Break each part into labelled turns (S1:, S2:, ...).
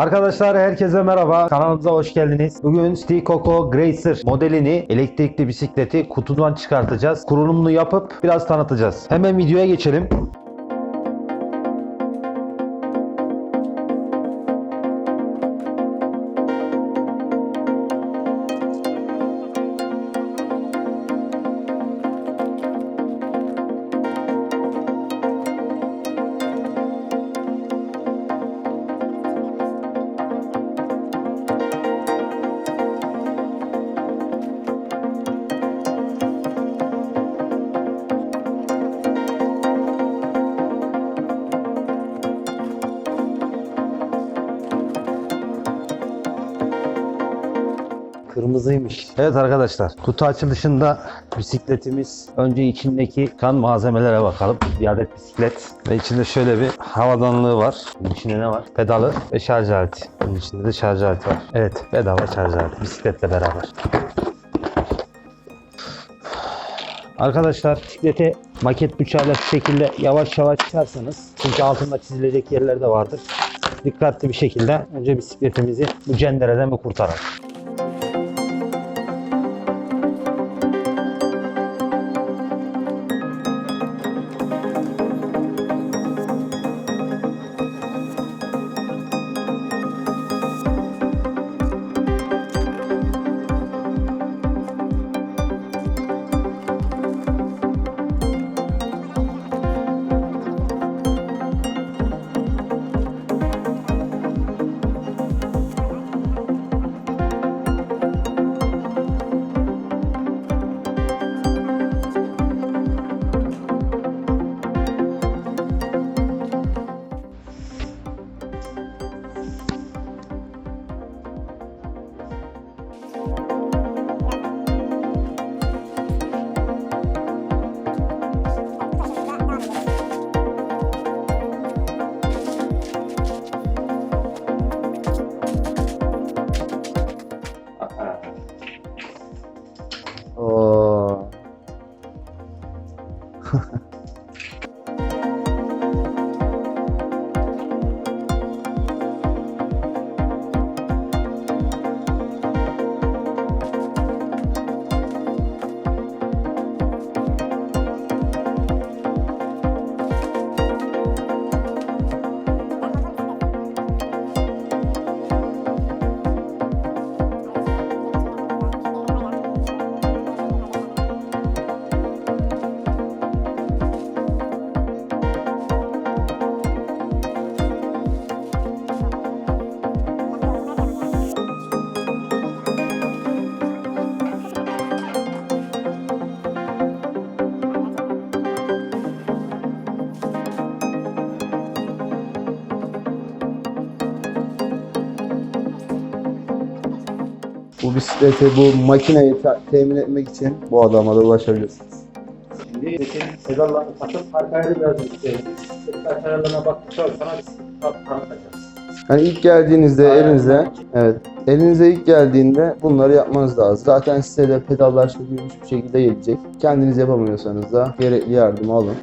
S1: Arkadaşlar herkese merhaba. Kanalımıza hoş geldiniz. Bugün Stikoco Gracer modelini elektrikli bisikleti kutudan çıkartacağız. Kurulumunu yapıp biraz tanıtacağız. Hemen videoya geçelim. Kırmızıymış. Evet arkadaşlar kutu açılışında bisikletimiz önce içindeki kan malzemelere bakalım. Bir adet bisiklet ve içinde şöyle bir havadanlığı var. Bunun içinde ne var? Pedalı ve şarj aleti. Bunun içinde de şarj aleti var. Evet bedava şarj aleti bisikletle beraber. Arkadaşlar bisiklete maket bıçağıyla şu şekilde yavaş yavaş çıkarsanız çünkü altında çizilecek yerler de vardır. Dikkatli bir şekilde önce bisikletimizi bu cendereden bir kurtaralım.
S2: Bu bisikleti, bu makineyi te- temin etmek için bu adama da ulaşabilirsiniz.
S1: Şimdi pedallarını takıp arkaya biraz yükseleceğiz. Bisiklet ayarlarına baktıktan sonra tanıtacağız.
S2: Yani ilk geldiğinizde elinize, evet, elinize ilk geldiğinde bunları yapmanız lazım. Zaten size de pedallar sökülmüş bir şekilde gelecek. Kendiniz yapamıyorsanız da gerekli yardımı alın.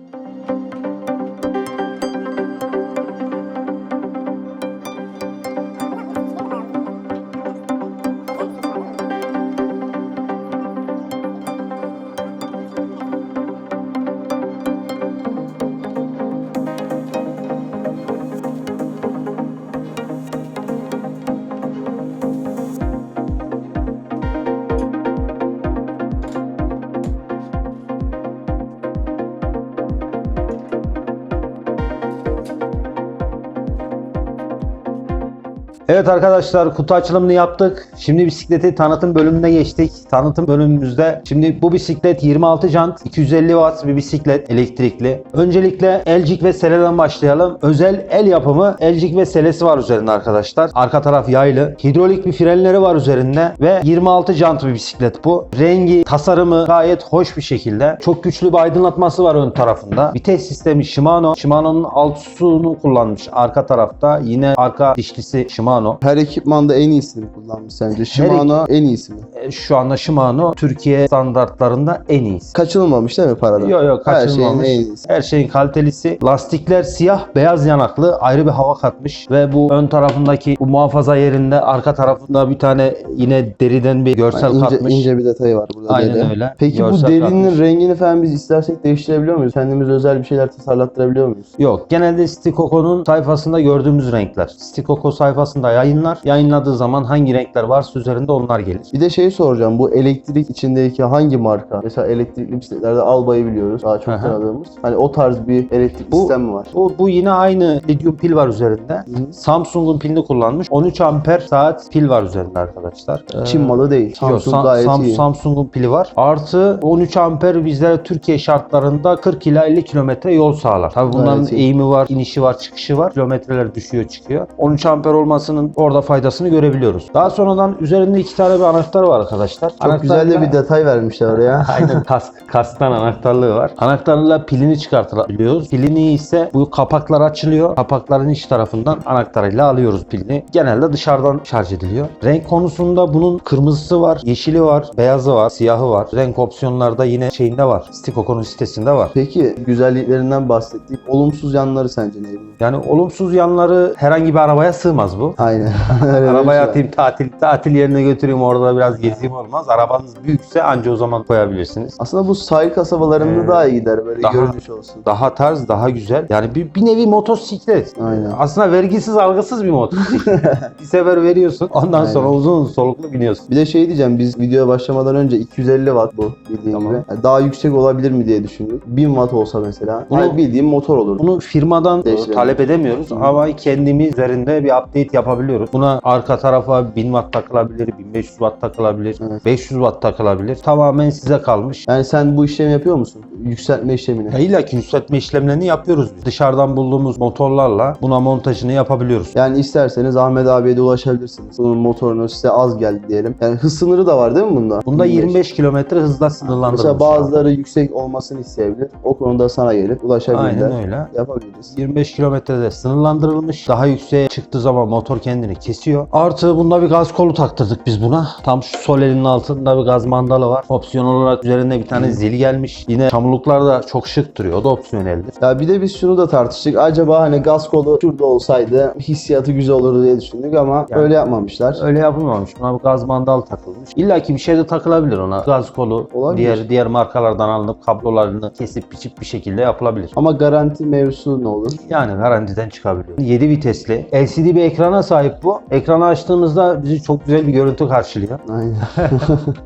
S1: Evet arkadaşlar kutu açılımını yaptık. Şimdi bisikleti tanıtım bölümüne geçtik. Tanıtım bölümümüzde şimdi bu bisiklet 26 jant 250 watt bir bisiklet elektrikli. Öncelikle elcik ve seleden başlayalım. Özel el yapımı elcik ve selesi var üzerinde arkadaşlar. Arka taraf yaylı. Hidrolik bir frenleri var üzerinde ve 26 jant bir bisiklet bu. Rengi, tasarımı gayet hoş bir şekilde. Çok güçlü bir aydınlatması var ön tarafında. Vites sistemi Shimano. Shimano'nun alt susunu kullanmış arka tarafta. Yine arka dişlisi Shimano. Shimano.
S2: Her ekipmanda en iyisini kullanmış sence? Shimano en iyisi mi?
S1: E, Şu anda Shimano Türkiye standartlarında en iyisi.
S2: Kaçınılmamış değil mi paradan?
S1: Yok yok
S2: Her şeyin en iyisi.
S1: Her şeyin kalitelisi. Lastikler siyah beyaz yanaklı ayrı bir hava katmış ve bu ön tarafındaki bu muhafaza yerinde arka tarafında bir tane yine deriden bir görsel
S2: Yani ince,
S1: katmış.
S2: ince bir detayı var burada.
S1: Aynen
S2: deri.
S1: öyle.
S2: Peki bu
S1: Görsel
S2: derinin
S1: katmış.
S2: rengini falan biz istersek değiştirebiliyor muyuz? Kendimiz özel bir şeyler tasarlattırabiliyor muyuz?
S1: Yok. Genelde Stikoko'nun sayfasında gördüğümüz renkler. Stikoko sayfasında yayınlar. Yayınladığı zaman hangi renkler varsa üzerinde onlar gelir.
S2: Bir de şeyi soracağım. Bu elektrik içindeki hangi marka? Mesela elektrikli bisikletlerde Alba'yı biliyoruz. Daha çok tanıdığımız. Hani o tarz bir elektrik
S1: Bu-
S2: sistem mi var?
S1: Bu, bu yine aynı lityum pil var üzerinde. Samsung'un pilini kullanmış. 13 amper saat pil var üzerinde arkadaşlar.
S2: Çin
S1: Ee,
S2: malı değil. Samsung
S1: Sam-
S2: gayet
S1: Sam-
S2: iyi.
S1: Samsung'un pili var. Artı 13 amper bizlere Türkiye şartlarında 40 ila 50 kilometre yol sağlar. Tabii bunların
S2: iyi.
S1: eğimi var, inişi var, çıkışı var. Kilometreler düşüyor, çıkıyor. 13 amper olmasının orada faydasını görebiliyoruz. Daha sonradan üzerinde iki tane bir anahtar var arkadaşlar.
S2: Çok güzel de bir detay vermişler oraya.
S1: Aynen kask, kasktan anahtarlığı var. Anahtarla pilini çıkartabiliyoruz. Pilini ise bu kapaklar açılıyor. Kapakların iç tarafından anahtarıyla alıyoruz pilini. Genelde dışarıdan şarj ediliyor. Renk konusunda bunun kırmızısı var, yeşili var, beyazı var, siyahı var. Renk opsiyonlarda yine şeyinde var. Stikoko'nun sitesinde var.
S2: Peki güzelliklerinden bahsettik. Olumsuz yanları sence ne?
S1: Yani olumsuz yanları herhangi bir arabaya sığmaz bu.
S2: Aynen.
S1: Arabaya
S2: şey var.
S1: atayım tatil tatil yerine götüreyim orada biraz gezeyim olmaz. Arabanız büyükse anca o zaman koyabilirsiniz.
S2: Aslında bu sahil kasabalarında
S1: Ee,
S2: daha iyi gider. Böyle
S1: daha-
S2: görünüş olsun.
S1: daha tarz, daha güzel. Yani bir, bir nevi motosiklet.
S2: Aynen.
S1: Aslında vergisiz, algısız bir motosiklet. bir sefer veriyorsun, ondan
S2: Aynen.
S1: sonra uzun soluklu biniyorsun.
S2: Bir de şey diyeceğim biz videoya başlamadan önce 250 watt bu bildiğin
S1: Tamam.
S2: gibi. Yani daha yüksek olabilir mi diye düşündük. 1000 watt olsa mesela.
S1: Bunu-
S2: Bunu bildiğim motor olur.
S1: Bunu firmadan
S2: Değiştirelim.
S1: Talep edemiyoruz ama kendimiz üzerinde bir update yapabiliyoruz. Buna arka tarafa 1000 watt takılabilir, 1500 watt takılabilir,
S2: Evet.
S1: 500 watt takılabilir. Tamamen size kalmış.
S2: Yani sen bu işlemi yapıyor musun? Yükseltme işlemini.
S1: Ya illa ki yükseltme işlemlerini yapıyoruz biz. Dışarıdan bulduğumuz motorlarla buna montajını yapabiliyoruz.
S2: Yani isterseniz Ahmet abiye de ulaşabilirsiniz. Bunun motorunu size az geldi diyelim. Yani hız sınırı da var değil mi bunda?
S1: Bunda 25 kilometre hızla sınırlandırılmış.
S2: Mesela bazıları yüksek olmasını isteyebilir. O konuda sana gelip ulaşabilirler.
S1: Aynen öyle.
S2: Yapabiliriz.
S1: 25 kilometrede sınırlandırılmış. Daha yükseğe çıktığı zaman motor kendini kesiyor. Artı bunda bir gaz kolu taktırdık biz buna. Tam şu sol elinin altında bir gaz mandalı var. Opsiyon olarak üzerinde bir tane zil gelmiş. Yine çamurluklar da çok şık duruyor. O da opsiyoneldir.
S2: Ya bir de biz şunu da tartıştık. Acaba hani gaz kolu şurada olsaydı hissiyatı güzel olurdu diye düşündük ama
S1: Yani-
S2: öyle yapmamışlar.
S1: Öyle yapılmamış. Buna bir gaz mandal takılmış. İlla ki bir şey de takılabilir ona. Gaz kolu
S2: Olabilir.
S1: diğer diğer markalardan alınıp kablolarını kesip biçip bir şekilde yapılabilir.
S2: Ama garanti mevzusu ne olur?
S1: Yani garantiden çıkabiliyor. 7 vitesli. LCD bir ekrana sahip bu. Ekranı açtığımızda bizi çok güzel bir görüntü karşılıyor.
S2: Aynen.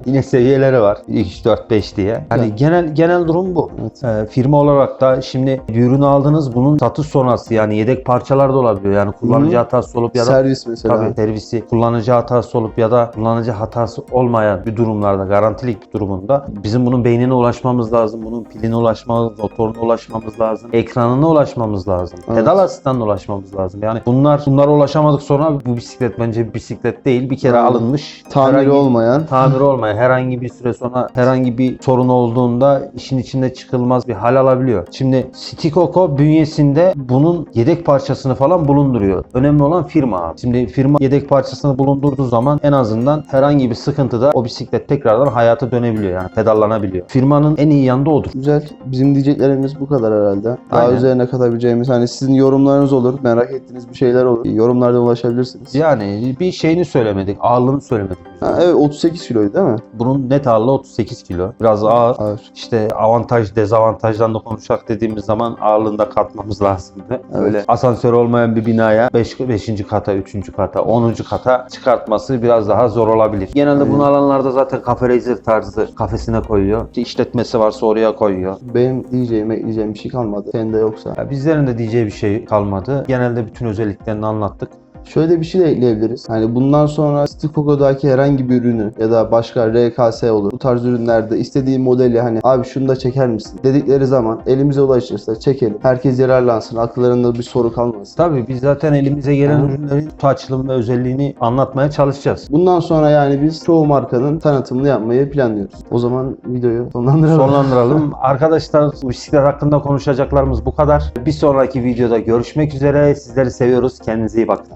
S1: Yine seviyeleri var. 1, 2, 3, 4, 5 diye. Hani
S2: Evet.
S1: genel genel durum bu.
S2: Evet.
S1: Ee, firma olarak da şimdi bir ürünü aldınız bunun satış sonrası yani yedek parçalar da olabiliyor. Yani kullanıcı
S2: Hı.
S1: hatası olup ya da
S2: Servis mesela.
S1: Tabii servisi kullanıcı hatası olup ya da kullanıcı hatası olmayan bir durumlarda, garantilik bir durumunda bizim bunun beynine ulaşmamız lazım, bunun piline ulaşmamız, motoruna ulaşmamız lazım, ekranına ulaşmamız lazım,
S2: Evet.
S1: pedal asistanına ulaşmamız lazım. Yani bunlar bunlara ulaşamadık sonra bu bisiklet bence bir bisiklet değil. Bir kere
S2: Aynen.
S1: alınmış.
S2: Tamiri
S1: herhangi-
S2: olmayan.
S1: tamir olmayan herhangi bir süre sonra herhangi bir sorun olduğunda işin içinde çıkılmaz bir hal alabiliyor. Şimdi Stikoko bünyesinde bunun yedek parçasını falan bulunduruyor. Önemli olan firma abi. Şimdi firma yedek parçasını bulundurduğu zaman en azından herhangi bir sıkıntıda o bisiklet tekrardan hayata dönebiliyor yani pedallanabiliyor. Firmanın en iyi yanı da odur.
S2: Güzel. Bizim diyeceklerimiz bu kadar herhalde. Daha
S1: Aynen.
S2: üzerine katabileceğimiz hani sizin yorumlarınız olur. Merak ettiğiniz bir şeyler olur. Yorumlardan ulaşabilirsiniz.
S1: Yani bir şeyini söylemedik, ağırlığını söylemedik.
S2: Ha, evet 38 kiloydu değil mi?
S1: Bunun net ağırlığı 38 kilo. Biraz ağır.
S2: Ağır.
S1: İşte avantaj dezavantajdan da konuşacak dediğimiz zaman ağırlığında katmamız lazımdı. Öyle asansör olmayan bir binaya 5. 5. kata, 3. kata, 10. kata çıkartması biraz daha zor olabilir. Genelde
S2: Aynen.
S1: bunu alanlarda zaten kafe racer tarzı kafesine koyuyor. İşte işletmesi varsa oraya koyuyor.
S2: Benim diyeceğim, ekleyeceğim bir şey kalmadı. Senin de yoksa.
S1: Ya bizlerin de diyeceği bir şey kalmadı. Genelde bütün özelliklerini anlattık.
S2: Şöyle bir şey de ekleyebiliriz. Hani bundan sonra Stikoko'daki herhangi bir ürünü ya da başka RKS olur. Bu tarz ürünlerde istediğin modeli hani abi şunu da çeker misin dedikleri zaman elimize ulaşırsa çekelim. Herkes yararlansın. Akıllarında bir soru kalmasın.
S1: Tabii biz zaten elimize gelen
S2: Hı.
S1: ürünlerin açılımı ve özelliğini anlatmaya çalışacağız.
S2: Bundan sonra yani biz çoğu markanın tanıtımını yapmayı planlıyoruz. O zaman videoyu sonlandıralım.
S1: sonlandıralım. Arkadaşlar bisiklet hakkında konuşacaklarımız bu kadar. Bir sonraki videoda görüşmek üzere. Sizleri seviyoruz. Kendinize iyi bakın.